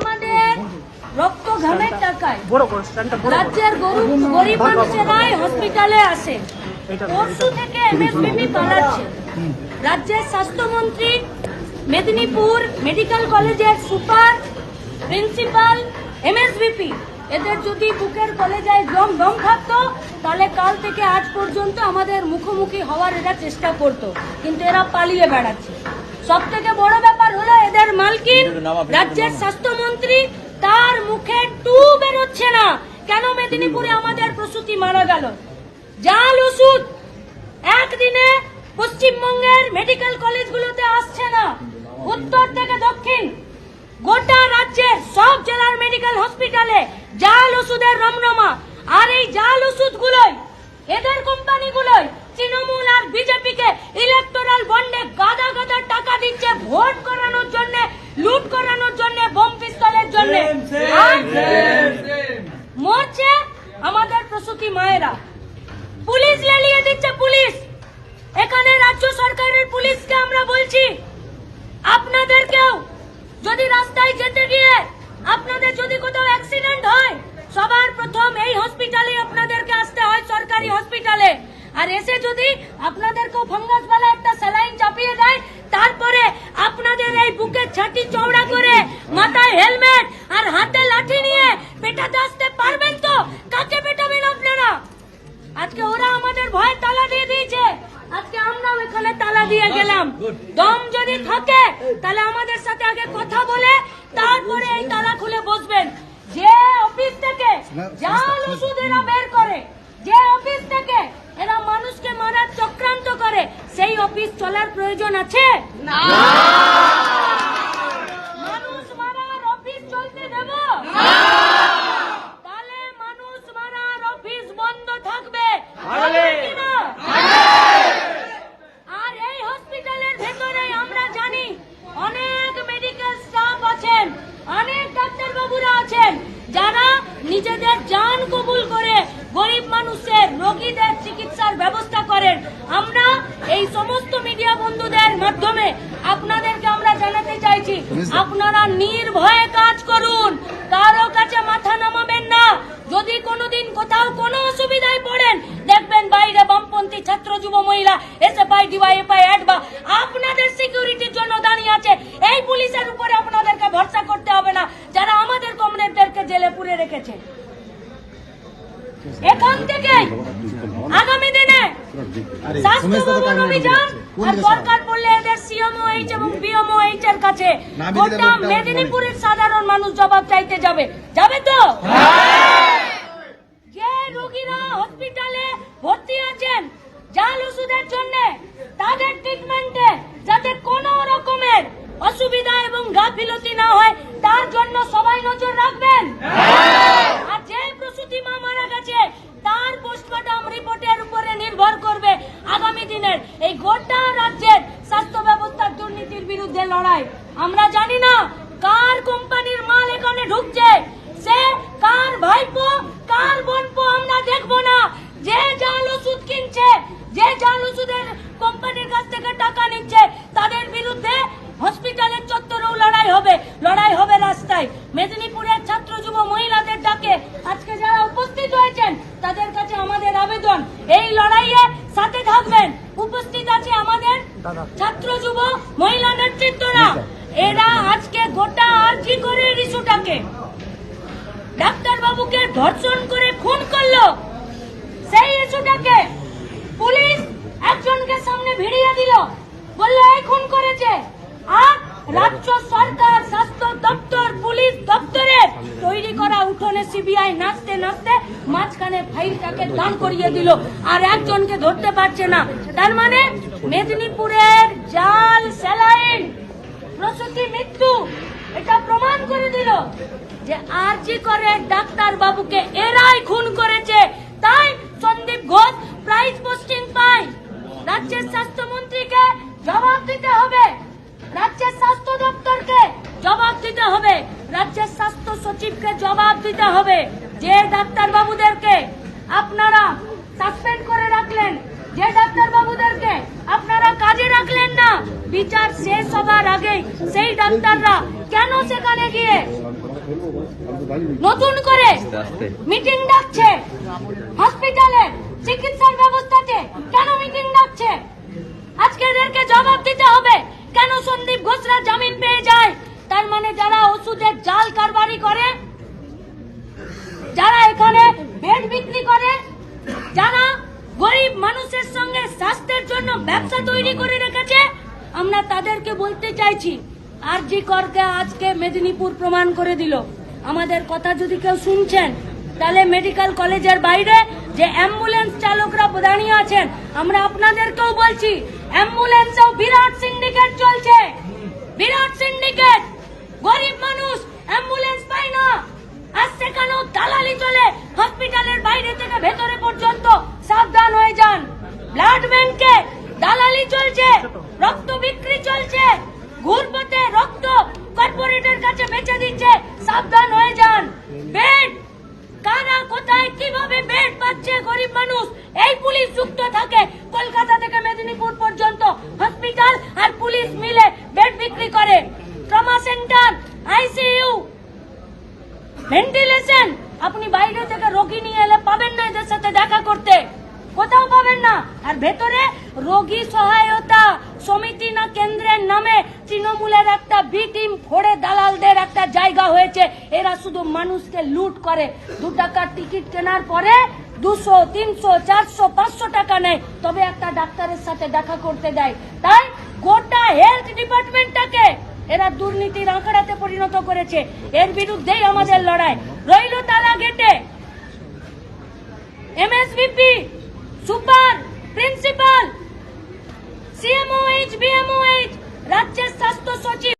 আমাদের রক্ত ঘামের টাকায়। রাজ্যের গরিব মানুষেরাই হসপিটালে আসে। পরশু থেকে এমএসবিপি পালাচ্ছে। রাজ্যের স্বাস্থ্যমন্ত্রী Medinipur medical college super principal MSVP এদের যদি বুকের কলেজায় দম দম থাকতো তাহলে কাল থেকে আজ পর্যন্ত আমাদের মুখোমুখি হওয়ার এরা চেষ্টা করতো। কিন্তু এরা পালিয়ে বেড়াচ্ছে। সব থেকে বড় ব্যাপার হলো এদের মালকিন রাজ্যের স্বাস্থ্যমন্ত্রী তার মুখে টু বেরোচ্ছে না। কেন মেদিনীপুরে আমাদের প্রসূতি মারা গেল? জাল ওষুধ একদিনে পশ্চিমবঙ্গের মেডিকেল কলেজগুলোতে আসছে না। উত্তর থেকে দক্ষিণ। গোটা রাজ্যের সব জেলার মেডিকেল হসপিটালে জাল ওষুধের রমরমা। আর এই জাল ওষুধগুলোই এদের কোম্পানিগুলোই তৃণমূল আর বলছি, আপনাদেরকেও যদি রাস্তায় যেতে গিয়ে আপনাদের যদি কোথাও অ্যাক্সিডেন্ট হয়, সবার প্রথম এই হসপিটালে আপনাদেরকে আসতে হয়, সরকারি হসপিটালে আর এসে যদি আপনাদেরকেও ফাঙ্গাস বালা একটা স্যালাইন চাপিয়ে দেয়, তারপরে আপনাদের এই বুকের ছাটি চওড়া করে, মাথায় হেলমেট আর হাতে লাঠি নিয়ে পেটাতে আসতে পারবেন তো? দম যদি থাকে তাহলে আমাদের সাথে আগে কথা বলে তারপরে এই তালা খুলে বসবেন। যে অফিস থেকে জাল ওষুধ এরা বের করে যে অফিস থেকে এরা মানুষকে মারার চক্রান্ত করে সেই অফিস চলার প্রয়োজন আছে? মানুষ মারার অফিস চলতে দেব তাহলে মানুষ মারার অফিস বন্ধ থাকবে কি না? আর এই হসপিটালের ভেতরে আমরা জানি অনেক মেডিকেল স্টাফ আছেন অনেক ডাক্তার বাবুরা আছেন যারা নিজেদের জান কবুল করে গরিব মানুষের রোগীদের চিকিৎসার ব্যবস্থা করেন। আমরা এই সমস্ত মিডিয়া বন্ধুদের মাধ্যমে আপনাদেরকে আমরা জানাতে চাইছি আপনারা নির্ভয়ে কাজ করুন। কারও কাছে মাথা নামাবেন না। যদি কোনোদিন কোথাও কোনো অসুবিধায় পড়েন দেখবেন বাইরে বামপন্থী ছাত্র যুব মহিলা এসে পাই ডিওয়াই অ্যাড বা আপনাদের সিকিউরিটির জন্য দাঁড়িয়ে আছে। এই পুলিশের উপরে আপনাদেরকে ভরসা করতে হবে না যারা আমাদের কমরেডদেরকে জেলে পুরে রেখেছে এখান থেকে আগামী দিনে স্বাস্থ্য ভবন অভিযান আর দরকার পড়লে এদের সিএমওএইচ এবং বিএমওএইচ এর কাছে গোটা মেদিনীপুরের সাধারণ মানুষ জবাব চাইতে যাবে। যাবে তো? যে রোগীরা হসপিটালে ভর্তি আছেন জাল ওষুধের জন্য তাদের ট্রিটমেন্টে যাতে কোনো রকমের অসুবিধা এবং গাফিলতি না হয় তার জন্য সবাই নজর রাখবেন আর যে প্রসূতি মা মারা গেছে তার পোস্টমর্টম রিপোর্টের উপরে নির্ভর করবে আগামী দিনের এই গোটা রাজ্যের স্বাস্থ্য ব্যবস্থার দুর্নীতির বিরুদ্ধে লড়াই। আমরা জানি না কার কোম্পানির মাল এখানে ঢুকছে সে কার ভাইপো কার বোনপো আমরা দেখব না যে জাল ওষুধ কিনছে যে জাল ওষুধের কোম্পানির কাছ থেকে টাকা নিচ্ছে তাদের বিরুদ্ধে হসপিটালের চত্বরেও লড়াই হবে লড়াই হবে রাস্তায় মেদিনীপুরের ছাত্র যুব মহিলাদের ডাকে আজকে যারা উপস্থিত হয়েছেন তাদের কাছে আমাদের আবেদন এই লড়াইয়ে সাথে থাকবেন উপস্থিত আছে আমাদের ছাত্র যুব মহিলা নেতৃত্বরা এরা আজকে গোটা আর্জি ইস্যুটাকে ডাক্তার বাবুকে ধর্ষণ করে খুন করল। সেই ইস্যুটাকে পুলিশ একজনকে সামনে ভিড়িয়ে দিল। বলল, এই খুন করেছে। আর রাজ্য সরকার, স্বাস্থ্য দপ্তর, পুলিশ দপ্তরের তৈরি করা উঠোনে সিবিআই নাচতে নাচতে মাঝখানে ফাইলটাকে দান করিয়ে দিল। আর একজনকে ধরতে পারছে না। তার মানে মেদিনীপুরের জাল স্যালাইন প্রসূতি মৃত্যু এটা প্রমাণ করে দিল যে আরজি করে ডাক্তার বাবুকে এরাই খুন করেছে। তাই সন্দীপ ঘোষ প্রাইজ পোস্টিং পায়। রাজ্যের স্বাস্থ্যমন্ত্রীকে জবাব দিতে হবে। রাজ্যের স্বাস্থ্য দপ্তরকে জবাব দিতে হবে। রাজ্যের স্বাস্থ্য সচিবকে জবাব দিতে হবে। যে ডাক্তার বাবুদেরকে আপনারা সাসপেন্ড করে রাখলেন, যে ডাক্তার বাবুদেরকে আপনারা বিচার শেষ হবার আগে সেই ডাক্তাররা কেন সেখানে গিয়ে নতুন করে মিটিং ডাকছে? হসপিটালে চিকিৎসার ব্যবস্থাতে কেন মিটিং ডাকছে? আজকে এদেরকে জবাব দিতে হবে। কেন সন্দীপ ঘোষরা জামিন পেয়ে যায়? তার মানে যারা ওষুধের জাল কারবারি করে, যারা এখানে বেড বিক্রি করে, যারা গরিব মানুষের সঙ্গে স্বাস্থ্যের জন্য ব্যবসা তৈরি করে রেখেছে আমরা তাদেরকে বলতে চাইছি আর জি করকে আজকে মেদিনীপুর প্রমাণ করে দিল। আমাদের কথা যদি কেউ শুনছেন, তাহলে মেডিকেল কলেজের বাইরে যে অ্যাম্বুলেন্স চালকরা দাঁড়িয়ে আছেন, আমরা আপনাদেরকেও বলছি, অ্যাম্বুলেন্সেও বিরাট সিন্ডিকেট চলছে। বিরাট সিন্ডিকেট! গরিব মানুষ অ্যাম্বুলেন্স পায় না। আর সেখানেও দালালি চলে, হসপিটালের বাইরে থেকে ভেতরে পর্যন্ত সাবধান হয়ে যান। ব্লাড ব্যাংকে দালালি চলছে। রক্ত বিক্রি চলছে। ঘুরপথে রক্ত কর্পোরেটের কাছে বেচে দিচ্ছে। সাবধান হয়ে যান। বেড! কারা কোথায়, কীভাবে বেড পাচ্ছে গরিব মানুষ? এই পুলিশ যুক্ত থাকে কলকাতা থেকে মেদিনীপুর পর্যন্ত। হসপিটাল আর পুলিশ মিলে বেড বিক্রি করে। Trauma centre, ICU. ভেন্টিলেশন! আপনি বাইরে থেকে রোগী নিয়ে এলে পাবেন না এদের সাথে দেখা করতে। কোথাও পাবেন না। আর ভেতরে রোগী সহায়তা সমিতি না কেন্দ্রের নামে তৃণমূলের একটা বি টিম ফোড়ে দালালদের একটা জায়গা হয়েছে। এরা শুধু মানুষকে লুট করে। দু টাকার টিকিট কেনার পরে দুশো, তিনশো, চারশো, পাঁচশো টাকা নেয়। তবে একটা ডাক্তারের সাথে দেখা করতে দেয়। তাই গোটা হেলথ ডিপার্টমেন্টটাকে এরা দুর্নীতির আঁকড়াতে পরিণত করেছে। এর বিরুদ্ধেই আমাদের লড়াই। রইল তালা গেটে MSVP super principal CMOH BMOH রাজ্যের স্বাস্থ্য সচিব।